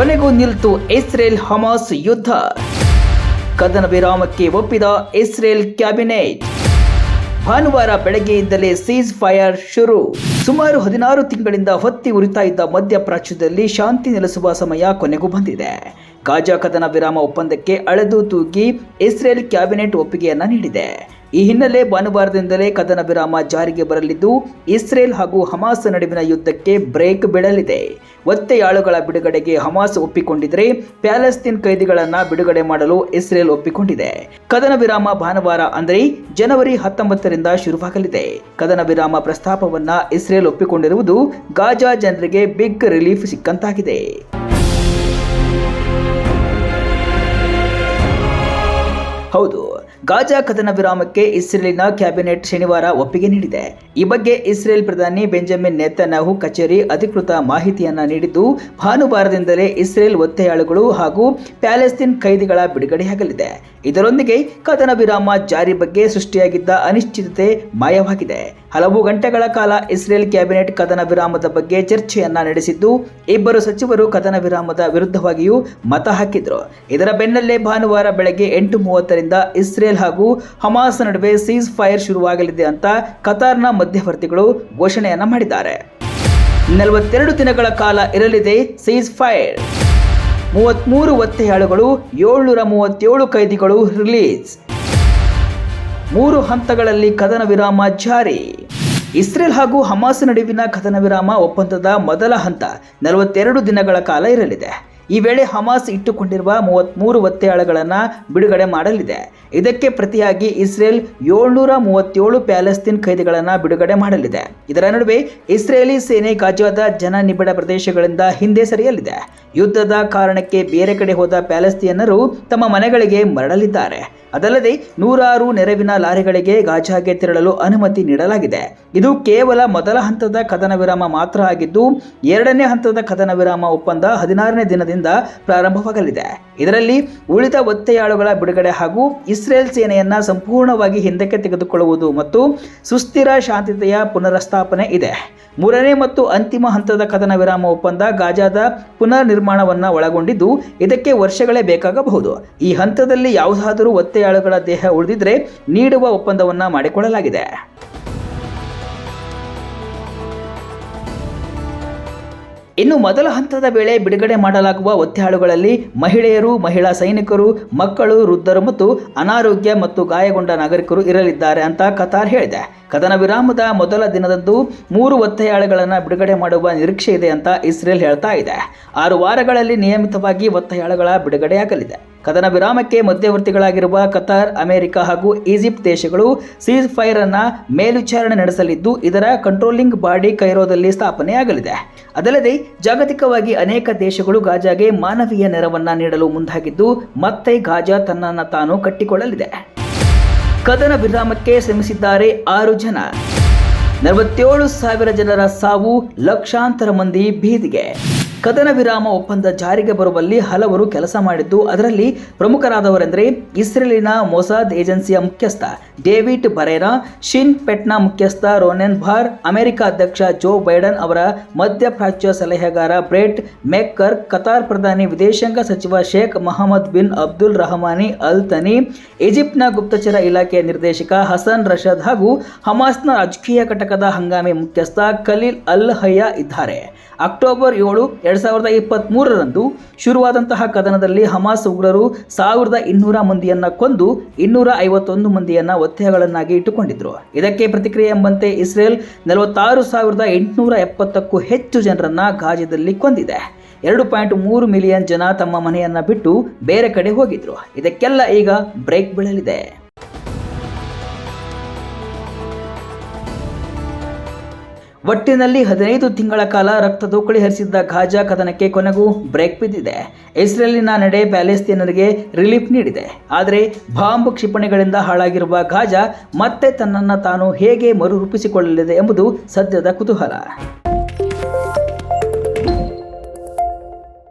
ಕೊನೆಗೂ ನಿಲ್ತು Israel Hamas ಯುದ್ಧ. ಕದನ ವಿರಾಮಕ್ಕೆ ಒಪ್ಪಿದ ಇಸ್ರೇಲ್ ಕ್ಯಾಬಿನೆಟ್. ಭಾನುವಾರ ಬೆಳಗ್ಗೆಯಿಂದಲೇ ಸೀಸ್ ಫೈರ್ ಶುರು. ಸುಮಾರು ಹದಿನಾರು ತಿಂಗಳಿಂದ ಹೊತ್ತಿ ಉರಿತಾ ಇದ್ದ ಮಧ್ಯಪ್ರಾಚ್ಯದಲ್ಲಿ ಶಾಂತಿ ನೆಲೆಸುವ ಸಮಯ ಕೊನೆಗೂ ಬಂದಿದೆ. ಗಾಜಾ ಕದನ ವಿರಾಮ ಒಪ್ಪಂದಕ್ಕೆ ಅಳೆದು ತೂಗಿ ಇಸ್ರೇಲ್ ಕ್ಯಾಬಿನೆಟ್ ಒಪ್ಪಿಗೆಯನ್ನ ನೀಡಿದೆ. ಈ ಹಿನ್ನೆಲೆ ಭಾನುವಾರದಿಂದಲೇ ಕದನ ವಿರಾಮ ಜಾರಿಗೆ ಬರಲಿದ್ದು, ಇಸ್ರೇಲ್ ಹಾಗೂ ಹಮಾಸ್ ನಡುವಿನ ಯುದ್ಧಕ್ಕೆ ಬ್ರೇಕ್ ಬೀಳಲಿದೆ. ಒತ್ತೆಯಾಳುಗಳ ಬಿಡುಗಡೆಗೆ ಹಮಾಸ್ ಒಪ್ಪಿಕೊಂಡಿದ್ರೆ, ಪ್ಯಾಲೆಸ್ತೀನ್ ಕೈದಿಗಳನ್ನ ಬಿಡುಗಡೆ ಮಾಡಲು ಇಸ್ರೇಲ್ ಒಪ್ಪಿಕೊಂಡಿದೆ. ಕದನ ವಿರಾಮ ಭಾನುವಾರ ಅಂದರೆ ಜನವರಿ ಹತ್ತೊಂಬತ್ತರಿಂದ ಶುರುವಾಗಲಿದೆ. ಕದನ ವಿರಾಮ ಪ್ರಸ್ತಾಪವನ್ನ ಇಸ್ರೇಲ್ ಒಪ್ಪಿಕೊಂಡಿರುವುದು ಗಾಜಾ ಜನರಿಗೆ ಬಿಗ್ ರಿಲೀಫ್ ಸಿಕ್ಕಂತಾಗಿದೆ. ಹೌದು ಗಾಜಾ ಕದನ ವಿರಾಮಕ್ಕೆ ಇಸ್ರೇಲಿನ ಕ್ಯಾಬಿನೆಟ್ ಶನಿವಾರ ಒಪ್ಪಿಗೆ ನೀಡಿದೆ. ಈ ಬಗ್ಗೆ ಇಸ್ರೇಲ್ ಪ್ರಧಾನಿ ಬೆಂಜಮಿನ್ ನೇತನ್ಯಾಹು ಕಚೇರಿ ಅಧಿಕೃತ ಮಾಹಿತಿಯನ್ನ ನೀಡಿದ್ದು, ಭಾನುವಾರದಿಂದಲೇ ಇಸ್ರೇಲ್ ಒತ್ತೆಯಾಳುಗಳು ಹಾಗೂ ಪ್ಯಾಲೆಸ್ತೀನ್ ಕೈದಿಗಳ ಬಿಡುಗಡೆಯಾಗಲಿದೆ. ಇದರೊಂದಿಗೆ ಕದನ ವಿರಾಮ ಜಾರಿ ಬಗ್ಗೆ ಸೃಷ್ಟಿಯಾಗಿದ್ದ ಅನಿಶ್ಚಿತತೆ ಮಾಯವಾಗಿದೆ. ಹಲವು ಗಂಟೆಗಳ ಕಾಲ ಇಸ್ರೇಲ್ ಕ್ಯಾಬಿನೆಟ್ ಕದನ ವಿರಾಮದ ಬಗ್ಗೆ ಚರ್ಚೆಯನ್ನ ನಡೆಸಿದ್ದು, ಇಬ್ಬರು ಸಚಿವರು ಕದನ ವಿರಾಮದ ವಿರುದ್ಧವಾಗಿಯೂ ಮತ ಹಾಕಿದ್ರು. ಇದರ ಬೆನ್ನಲ್ಲೇ ಭಾನುವಾರ ಬೆಳಗ್ಗೆ ಎಂಟು ಮೂವತ್ತರಿಂದ ಇಸ್ರೇಲ್ ಹಾಗೂ ಹಮಾಸ್ ನಡುವೆ ಸೀಸ್ ಫೈರ್ ಶುರುವಾಗಲಿದೆ ಅಂತ ಕತಾರ್ನ ಮಧ್ಯವರ್ತಿಗಳು ಘೋಷಣೆಯನ್ನ ಮಾಡಿದ್ದಾರೆ. ನಲವತ್ತೆರಡು ದಿನಗಳ ಕಾಲ ಇರಲಿದೆ ಸೀಸ್ ಫೈರ್. ಮೂವತ್ಮೂರು ಒತ್ತೆಯಾಳುಗಳು, ಏಳ್ನೂರ ಮೂವತ್ತೇಳು ಕೈದಿಗಳು ರಿಲೀಸ್. ಮೂರು ಹಂತಗಳಲ್ಲಿ ಕದನ ವಿರಾಮ ಜಾರಿ. ಇಸ್ರೇಲ್ ಹಾಗೂ ಹಮಾಸ್ ನಡುವಿನ ಕದನ ವಿರಾಮ ಒಪ್ಪಂದದ ಮೊದಲ ಹಂತ ನಲವತ್ತೆರಡು ದಿನಗಳ ಕಾಲ ಇರಲಿದೆ. ಈ ವೇಳೆ ಹಮಾಸ್ ಇಟ್ಟುಕೊಂಡಿರುವ ಮೂವತ್ತ್ಮೂರು ಒತ್ತೆಯಾಳುಗಳನ್ನು ಬಿಡುಗಡೆ ಮಾಡಲಿದೆ. ಇದಕ್ಕೆ ಪ್ರತಿಯಾಗಿ ಇಸ್ರೇಲ್ ಏಳ್ನೂರ ಮೂವತ್ತೇಳು ಪ್ಯಾಲೆಸ್ತೀನ್ ಕೈದಿಗಳನ್ನು ಬಿಡುಗಡೆ ಮಾಡಲಿದೆ. ಇದರ ನಡುವೆ ಇಸ್ರೇಲಿ ಸೇನೆ ಗಾಜಾದ ಜನ ನಿಬಿಡ ಪ್ರದೇಶಗಳಿಂದ ಹಿಂದೆ ಸರಿಯಲಿದೆ. ಯುದ್ಧದ ಕಾರಣಕ್ಕೆ ಬೇರೆ ಕಡೆ ಹೋದ ಪ್ಯಾಲೆಸ್ತೀನರು ತಮ್ಮ ಮನೆಗಳಿಗೆ ಮರಳಲಿದ್ದಾರೆ. ಅದಲ್ಲದೆ ನೂರಾರು ನೆರವಿನ ಲಾರಿಗಳಿಗೆ ಗಾಜಾಗೆ ತೆರಳಲು ಅನುಮತಿ ನೀಡಲಾಗಿದೆ. ಇದು ಕೇವಲ ಮೊದಲ ಹಂತದ ಕದನ ವಿರಾಮ ಮಾತ್ರ ಆಗಿದ್ದು, ಎರಡನೇ ಹಂತದ ಕದನ ವಿರಾಮ ಒಪ್ಪಂದ ಹದಿನಾರನೇ ದಿನದಿಂದ ಪ್ರಾರಂಭವಾಗಲಿದೆ. ಇದರಲ್ಲಿ ಉಳಿದ ಒತ್ತೆಯಾಳುಗಳ ಬಿಡುಗಡೆ ಹಾಗೂ ಇಸ್ರೇಲ್ ಸೇನೆಯನ್ನ ಸಂಪೂರ್ಣವಾಗಿ ಹಿಂದಕ್ಕೆ ತೆಗೆದುಕೊಳ್ಳುವುದು ಮತ್ತು ಸುಸ್ಥಿರ ಶಾಂತಿತೆಯ ಪುನರಸ್ಥಾಪನೆ ಇದೆ. ಮೂರನೇ ಮತ್ತು ಅಂತಿಮ ಹಂತದ ಕದನ ವಿರಾಮ ಒಪ್ಪಂದ ಗಾಜಾದ ಪುನರ್ ನಿರ್ಮಾಣವನ್ನು ಒಳಗೊಂಡಿದ್ದು, ಇದಕ್ಕೆ ವರ್ಷಗಳೇ ಬೇಕಾಗಬಹುದು. ಈ ಹಂತದಲ್ಲಿ ಯಾವುದಾದರೂ ಒತ್ತೆಯಾಳುಗಳ ದೇಹ ಉಳಿದಿದ್ರೆ ನೀಡುವ ಒಪ್ಪಂದವನ್ನ ಮಾಡಿಕೊಳ್ಳಲಾಗಿದೆ. ಇನ್ನು ಮೊದಲ ಹಂತದ ವೇಳೆ ಬಿಡುಗಡೆ ಮಾಡಲಾಗುವ ಒತ್ತೆಹಾಳುಗಳಲ್ಲಿ ಮಹಿಳೆಯರು, ಮಹಿಳಾ ಸೈನಿಕರು, ಮಕ್ಕಳು, ವೃದ್ಧರು ಮತ್ತು ಅನಾರೋಗ್ಯ ಮತ್ತು ಗಾಯಗೊಂಡ ನಾಗರಿಕರು ಇರಲಿದ್ದಾರೆ ಅಂತ ಕತಾರ್ ಹೇಳಿದೆ. ಕದನ ವಿರಾಮದ ಮೊದಲ ದಿನದಂದು ಮೂರು ಒತ್ತೆಯಾಳುಗಳನ್ನು ಬಿಡುಗಡೆ ಮಾಡುವ ನಿರೀಕ್ಷೆ ಇದೆ ಅಂತ ಇಸ್ರೇಲ್ ಹೇಳ್ತಾ ಇದೆ. ಆರು ವಾರಗಳಲ್ಲಿ ನಿಯಮಿತವಾಗಿ ಒತ್ತೆಯಾಳುಗಳ ಬಿಡುಗಡೆಯಾಗಲಿದೆ. ಕದನ ವಿರಾಮಕ್ಕೆ ಮಧ್ಯವರ್ತಿಗಳಾಗಿರುವ ಕತಾರ್, ಅಮೆರಿಕ ಹಾಗೂ ಈಜಿಪ್ಟ್ ದೇಶಗಳು ಸೀಸ್ ಫೈರ್ ಅನ್ನ ಮೇಲ್ವಿಚಾರಣೆ ನಡೆಸಲಿದ್ದು, ಇದರ ಕಂಟ್ರೋಲಿಂಗ್ ಬಾಡಿ ಕೈರೋದಲ್ಲಿ ಸ್ಥಾಪನೆಯಾಗಲಿದೆ. ಅದಲ್ಲದೆ, ಜಾಗತಿಕವಾಗಿ ಅನೇಕ ದೇಶಗಳು ಗಾಜಾಗೆ ಮಾನವೀಯ ನೆರವನ್ನ ನೀಡಲು ಮುಂದಾಗಿದ್ದು, ಮತ್ತೆ ಗಾಜಾ ತನ್ನನ್ನು ತಾನು ಕಟ್ಟಿಕೊಳ್ಳಲಿದೆ. ಕದನ ವಿರಾಮಕ್ಕೆ ಶ್ರಮಿಸಿದ್ದಾರೆ ಆರು ಜನ. ನಲವತ್ತೇಳು ಸಾವಿರ ಜನರ ಸಾವು ಲಕ್ಷಾಂತರ ಮಂದಿ ಬೀದಿಗೆ. ಕದನ ವಿರಾಮ ಒಪ್ಪಂದ ಜಾರಿಗೆ ಬರುವಲ್ಲಿ ಹಲವರು ಕೆಲಸ ಮಾಡಿದ್ದು, ಅದರಲ್ಲಿ ಪ್ರಮುಖರಾದವರೆಂದರೆ ಇಸ್ರೇಲಿನ ಮೊಸಾದ್ ಏಜೆನ್ಸಿಯ ಮುಖ್ಯಸ್ಥ ಡೇವಿಡ್ ಬರೇರಾ, ಶಿನ್ ಪೆಟ್ನ ಮುಖ್ಯಸ್ಥ ರೋನೆನ್ ಭಾರ್, ಅಮೆರಿಕ ಅಧ್ಯಕ್ಷ ಜೋ ಬೈಡನ್ ಅವರ ಮಧ್ಯಪ್ರಾಚ್ಯ ಸಲಹೆಗಾರ ಬ್ರೆಟ್ ಮೆಕ್ಕರ್, ಕತಾರ್ ಪ್ರಧಾನಿ ವಿದೇಶಾಂಗ ಸಚಿವ Sheikh Mohammed bin Abdul Rahman, Al Thani, ಈಜಿಪ್ಟ್ನ ಗುಪ್ತಚರ ಇಲಾಖೆಯ ನಿರ್ದೇಶಕ ಹಸನ್ ರಶದ್ ಹಾಗೂ ಹಮಾಸ್ನ ರಾಜಕೀಯ ಘಟಕದ ಹಂಗಾಮಿ ಮುಖ್ಯಸ್ಥ ಖಲೀಲ್ ಅಲ್ ಹಯ್ಯ ಇದ್ದಾರೆ. ಅಕ್ಟೋಬರ್ ಏಳು ಎರಡ್ ಸಾವಿರದ ಇಪ್ಪತ್ತ್ ಮೂರರಂದು ಶುರುವಾದಂತಹ ಕದನದಲ್ಲಿ ಹಮಾಸ್ ಉಗ್ರರು ಸಾವಿರದ ಇನ್ನೂರ ಮಂದಿಯನ್ನು ಕೊಂದು ಇನ್ನೂರ ಐವತ್ತೊಂದು ಮಂದಿಯನ್ನು ಒತ್ತೆಗಳನ್ನಾಗಿ ಇಟ್ಟುಕೊಂಡಿದ್ದರು ಇದಕ್ಕೆ ಪ್ರತಿಕ್ರಿಯೆ ಎಂಬಂತೆ ಇಸ್ರೇಲ್ ನಲವತ್ತಾರು ಸಾವಿರದ ಎಂಟುನೂರ ಎಪ್ಪತ್ತಕ್ಕೂ ಹೆಚ್ಚು ಜನರನ್ನು ಗಾಜದಲ್ಲಿ ಕೊಂದಿದೆ. ಎರಡು ಪಾಯಿಂಟ್ ಮೂರು ಮಿಲಿಯನ್ ಜನ ತಮ್ಮ ಮನೆಯನ್ನು ಬಿಟ್ಟು ಬೇರೆ ಕಡೆ ಹೋಗಿದ್ರು. ಇದಕ್ಕೆಲ್ಲ ಈಗ ಬ್ರೇಕ್ ಬೀಳಲಿದೆ. ಒಟ್ಟಿನಲ್ಲಿ ಹದಿನೈದು ತಿಂಗಳ ಕಾಲ ರಕ್ತದೋಕಳಿ ಹರಿಸಿದ್ದ ಗಾಜಾ ಕದನಕ್ಕೆ ಕೊನೆಗೂ ಬ್ರೇಕ್ ಬಿದ್ದಿದೆ. ಇಸ್ರೇಲಿನ ನಡೆ ಪ್ಯಾಲೆಸ್ತೀನರಿಗೆ ರಿಲೀಫ್ ನೀಡಿದೆ. ಆದರೆ ಬಾಂಬ್ ಕ್ಷಿಪಣಿಗಳಿಂದ ಹಾಳಾಗಿರುವ ಗಾಜಾ ಮತ್ತೆ ತನ್ನನ್ನು ತಾನು ಹೇಗೆ ಮರುರೂಪಿಸಿಕೊಳ್ಳಲಿದೆ ಎಂಬುದು ಸದ್ಯದ ಕುತೂಹಲ.